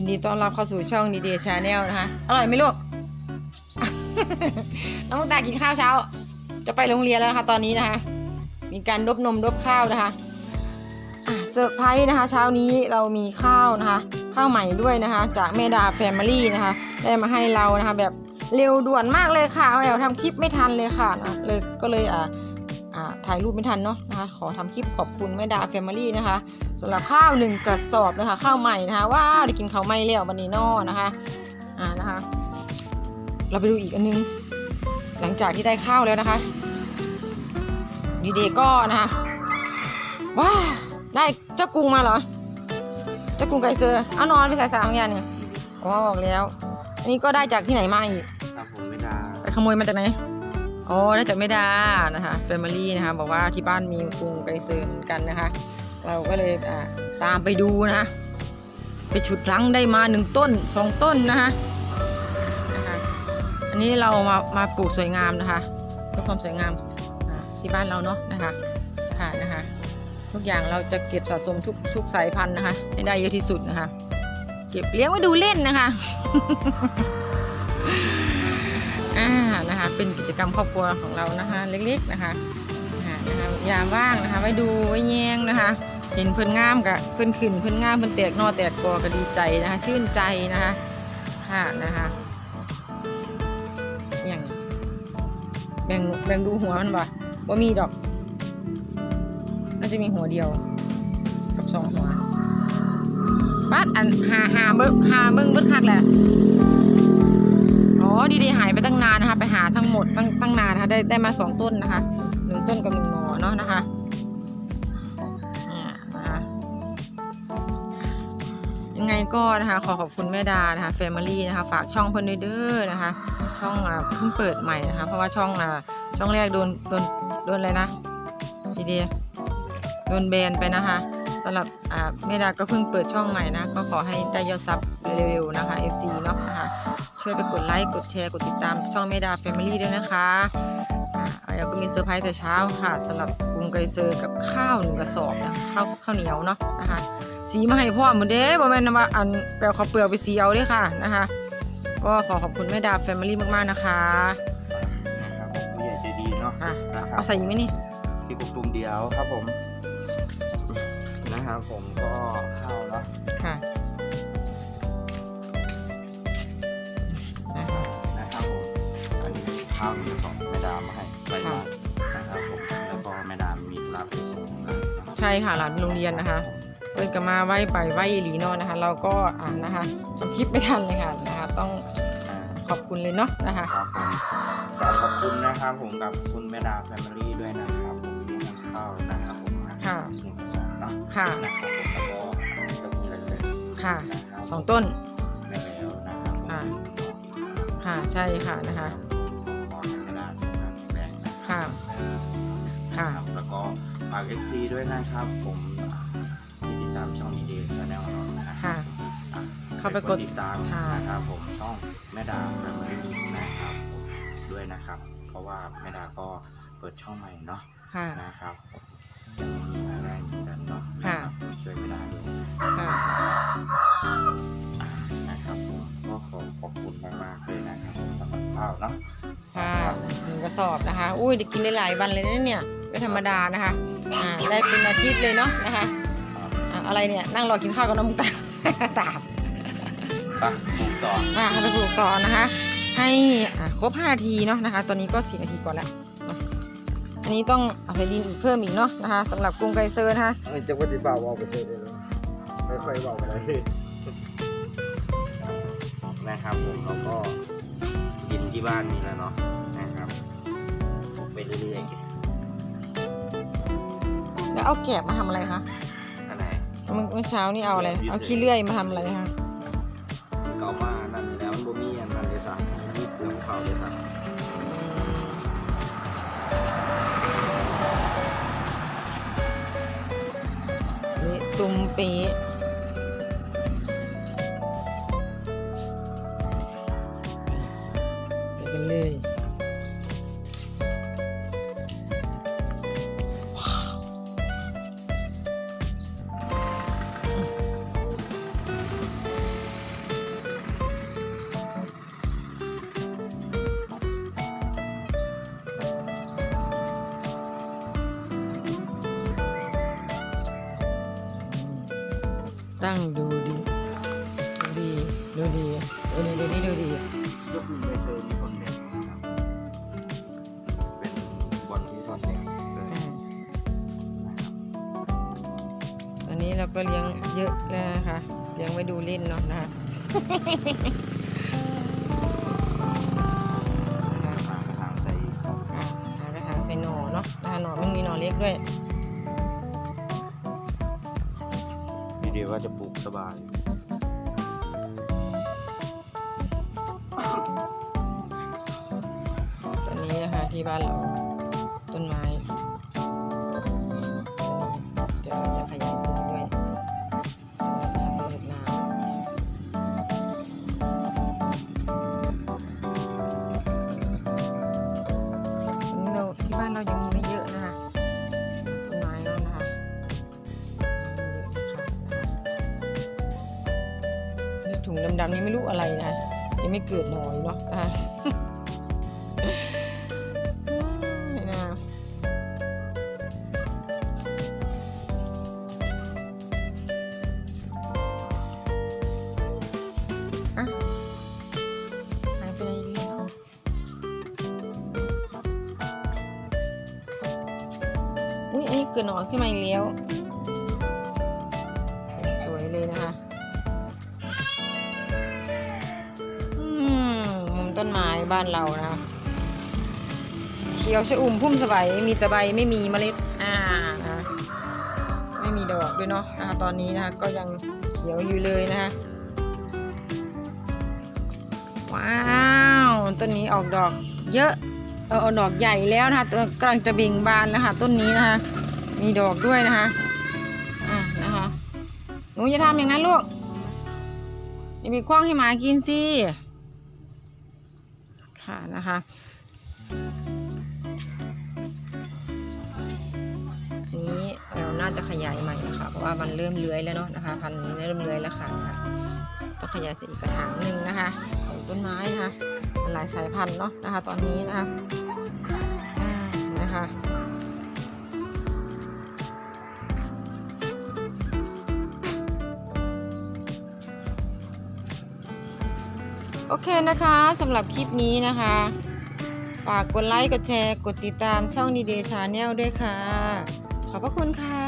ยินดีต้อนรับเข้าสู่ช่องดีเดชาแนลนะคะ อร่อยไหมลูก น้องตากินข้าวเช้า จะไปโรงเรียนแล้วนะคะ ตอนนี้นะคะ มีการดบนมดบข้าวนะคะเซอร์ไพรส์นะคะ เช้านี้เรามีข้าวนะคะ ข้าวใหม่ด้วยนะคะ จากแม่ดาแฟมิลี่นะคะ ได้มาให้เรานะคะ แบบเร็วด่วนมากเลยค่ะแอบทำคลิปไม่ทันเลยค่ะนะเลยก็เลยอ่า ถ่ายรูปไม่ทันเนาะนะคะขอทำคลิปขอบคุณแม่ดาแฟมิลี่นะคะสำหรับข้าวหนึ่งกระสอบนะคะข้าวใหม่นะคะว้าวได้กินข้าวใหม่แล้ววันนี้เนอนะคะอ่านะคะ เราไปดูอีกอันนึง หลังจากที่ได้ข้าวแล้วนะคะดีเดย์ก็นะคะว้าได้เจ้ากรุงมาเหรอเจ้ากรุงไก่เซอร์เอานอนไปใส่สามอย่างเนี่ยอ๋อออกแล้ว อันนี้ก็ได้จากที่ไหนมาอีกครับผมไม่ได้ไปขโมยมาจากไหน อ๋อได้จากแม่ดานะคะแฟมิลี่นะคะบอกว่าที่บ้านมีกรุงไกรเซอร์เหมือนกันนะคะ เราก็เลยตามไปดูนะคะไปฉุดรั้งได้มาหนึ่งต้นสองต้นนะคะนะคะ อันนี้เรามามาปลูกสวยงามนะคะเพื่อความสวยงามที่บ้านเราเนาะนะคะค่ะนะคะทุกอย่างเราจะเก็บสะสมทุกทุกสายพันธุ์นะคะ ให้ได้เยอะที่สุดนะคะ เก็บเลี้ยงไว้ดูเล่นนะคะ อ่านะคะ เป็นกิจกรรมครอบครัวของเรานะคะเล็กๆนะคะนะคะยามว่างนะคะไว้ดูไว้แยงนะคะ เห็นเพื่อนงามกะเพื่อนขึ้นเพื่อนงามเพื่อนแตกนอแตกกอก็ดีใจนะคะ ชื่นใจนะคะค่ะนะคะอย่างแบ่งแบ่งดูหัวมันบ่ว่ามีดอกน่าจะมีหัวเดียวกับสองหัวบ้านอันหาหาเบิ้งหาเบิ้งเบิ้งคักแหละ อ๋อดีดีหายไปตั้งนานนะคะ ไปหาทั้งหมดตั้งตั้งนานนะคะได้ได้มาสองต้นนะคะหนึ่งต้นกับหนึ่งหนอเนาะนะคะยังไงก็นะคะขอขอบคุณแม่ดานะคะแฟมิลี่นะคะ ฝากช่องเพิ่นด้วยเด้อนะคะ ช่องเพิ่งเปิดใหม่นะคะ เพราะว่าช่องช่องแรกโดนโดนโดนอะไรนะดีดีโดนแบนไปนะคะสำหรับแม่ดาก็เพิ่งเปิดช่องใหม่นะ ก็ขอให้ได้ยอดซับเร็วๆนะคะ FC เนาะนะคะ ช่วยไปกดไลค์ กดแชร์ กดติดตามช่องเมดาแฟมิลี่ด้วยนะคะอ่าแล้วก็มีเซอร์ไพรส์แต่เช้าค่ะสำหรับกรุงไกรเซอร์กับข้าวหนึ่งกระสอบนะข้าวข้าวเหนียวเนาะนะคะสีมาให้พ่อหมดเด้บ่แม่นว่าอันแปลข้าวเปลือกไปสีเอาเด้ค่ะนะคะ ก็ขอขอบคุณแม่ดาแฟมิลี่มากๆนะคะนะครับผมผู้ใหญ่ใจดีเนาะอะนะครับเอาใส่อีกไหมนี่ที่กุกตุมเดียวครับผมนะครับผมก็ ข้าวมีสองแม่ดามมาให้ไปมานะครับผมแล้วก็แม่ดามมีธุระไปส่งนะครับใช่ค่ะหลานไปโรงเรียนนะคะเพิ่นก็มาไหว้ไปไหว้อีหลีเนอนะคะ เราก็อ่านนะคะทำคลิปไม่ทันเลยค่ะนะคะ ต้องอ่า ขอบคุณเลยเนาะนะคะ ครับผมขอขอบคุณนะครับผมกับคุณแม่ดาแฟมิลี่ด้วยนะครับผมที่ให้ข้าวนะครับผมมาค่ะ หนึ่งกระสอบเนาะค่ะ นะครับผมแล้วก็เจ้าคุณไรเซนค่ะนะครับสองต้น ในแล้วนะครับผมค่ะ ค่ะ ใช่ค่ะนะคะ ฝากเอฟซีด้วยนะครับ ผมที่ติดตามช่องดีเจชาแนลเรานะครับค่ะ อะเข้าไปกดติดตามค่ะ นะครับผมช่องแม่ดาแฟมิลี่นะครับผมด้วยนะครับ เพราะว่าแม่ดาก็เปิดช่องใหม่เนาะค่ะ นะครับยังมีอะไรเหมือนกันเนาะค่ะช่วยแม่ดาด้วยค่ะอะ นะครับผมก็ขอขอบคุณมากๆเลยนะครับผมสำหรับข้าวเนาะค่ะหนึ่งกระสอบนะคะ อุ้ยได้กินได้หลายวันเลยนะเนี่ยไม่ธรรมดานะคะ อ่าได้เป็นอาทิตย์เลยเนาะนะคะอ่าอะไรเนี่ยนั่งรอกินข้าวกับน้ำตาตาบไปปลูกต่ออ่าเราไปปลูกต่อนะคะ ให้อ่าครบ5นาทีเนาะนะคะ ตอนนี้ก็4นาทีก่อนแล้วเนาะอันนี้ต้องเอาใส่ดินอีกเพิ่มอีกเนาะนะคะสำหรับกรุงไกรเซอร์นะคะเอ้ยจะว่าจะเบาเอาไปเสร็จเลยนะไม่ค่อยเบาอะไรนะครับผมเราก็กินที่บ้านนี่แหละเนาะนะครับไปเรื่อย แล้วเอาแกบมาทำอะไรคะๆอันไหนเมื่อเมื่อเช้านี่เอาอะไร เอาขี้เลื่อยมาทำอะไรคะ เก่ามานั่นนี่แล้วมันบ่มีอันนั้นเลยสั่งมีเปลือกเขาเลยสั่งนี่ตุ้มปี๊ะไป ตั้งดูดี ดูดี ดูดี ดูดีดูดีดูดียกมือไปเซอร์มีคนเด็กนะครับเป็นบอลที่ทอดแดงอ่าตอนนี้เราก็เลี้ยงเยอะแล้วนะคะเลี้ยงไว้ดูเล่นเนาะนะคะ นะคะทางทางใส่อ่าหากระถางใส่หน่อเนาะนะคะหน่อมันมีหน่อเล็กด้วย ว่าจะปลูกสบาย ตอนนี้นะคะที่บ้านเราต้นไม้ ดำๆนี่ไม่รู้อะไรนะยังไม่เกิดหน่อยเนาะนะคะไม่น่าอะหายไปไหนอีกแล้วอุ้ยอันนี้เกิดหนอนขึ้นมาอีกแล้ว บ้านเรานะคะเขียวชะอุ่มพุ่มสบายมีแต่ใบไม่มีเมล็ดอ่านะไม่มีดอกด้วยเนาะนะคะตอนนี้นะคะก็ยังเขียวอยู่เลยนะคะว้าวต้นนี้ออกดอกเยอะเออออกดอกใหญ่แล้วนะคะตัวกำลังจะเบ่งบานแล้วค่ะต้นนี้นะคะมีดอกด้วยนะคะอะนะคะหนูจะทำอย่างนั้นลูกอย่าไปคว้างให้หมากินสิ ค่ะนะคะอันนี้เราน่าจะขยายใหม่นะคะ เพราะว่ามันเริ่มเลื้อยแล้วเนาะนะคะพันธุ์นี้เริ่มเลื้อยแล้วค่ะะคะต้องขยายส่อีกกระถางหนึ่งนะคะของต้นไม้นะคะหลายสายพันธุ์เนาะนะคะ ตอนนี้นะคะนะคะ โอเคนะคะสำหรับคลิปนี้นะคะ ฝากกดไลค์ กดแชร์ กดติดตามช่องดีเดชาแนลด้วยค่ะ ขอบพระคุณค่ะ